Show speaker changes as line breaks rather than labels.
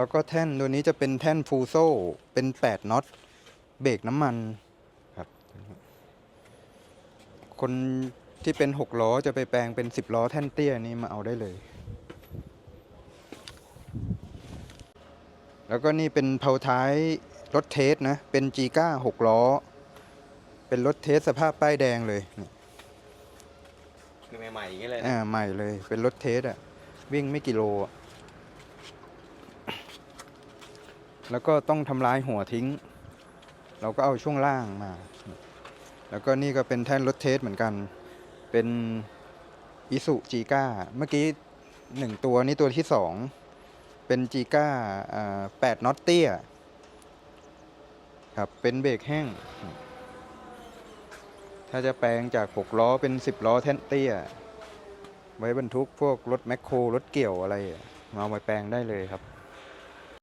แล้วก็แท่นตัวนี้จะเป็นแท่นฟูโซ่เป็น 8น็อตเบรกน้ำมันครับ คนที่เป็น 6 ล้อจะไปแปลงเป็น 10 ล้อแท่นเตี้ยนี่มาเอาได้เลย แล้วก็นี่เป็นเพลาท้ายรถเทสนะ เป็น g ก้า6ล้อ เป็นรถเทสสภาพป้ายแดงเลยนี่
คือใหม่ๆอย่างเงี้ยเลยนะ
อ่าใหม่เลย เป็นรถเทสอะวิ่งไม่กี่โลอะ แล้วก็ต้องทำลายหัวทิ้ง เราก็เอาช่วงล่างมา แล้วก็นี่ก็เป็นแท่นรถเทสเหมือนกัน เป็นอิสุจีก้าเมื่อกี้หนึ่งตัวนี่ตัวที่สองเป็นจีก้าแปดน็อตเตี้ยครับเป็นเบรกแห้ง ถ้าจะแปลงจาก 6 ล้อเป็น 10 ล้อแท่นเตี้ย ไว้บรรทุกพวกรถแมคโครรถเกี่ยวอะไร มาเอาไปแปลงได้เลยครับ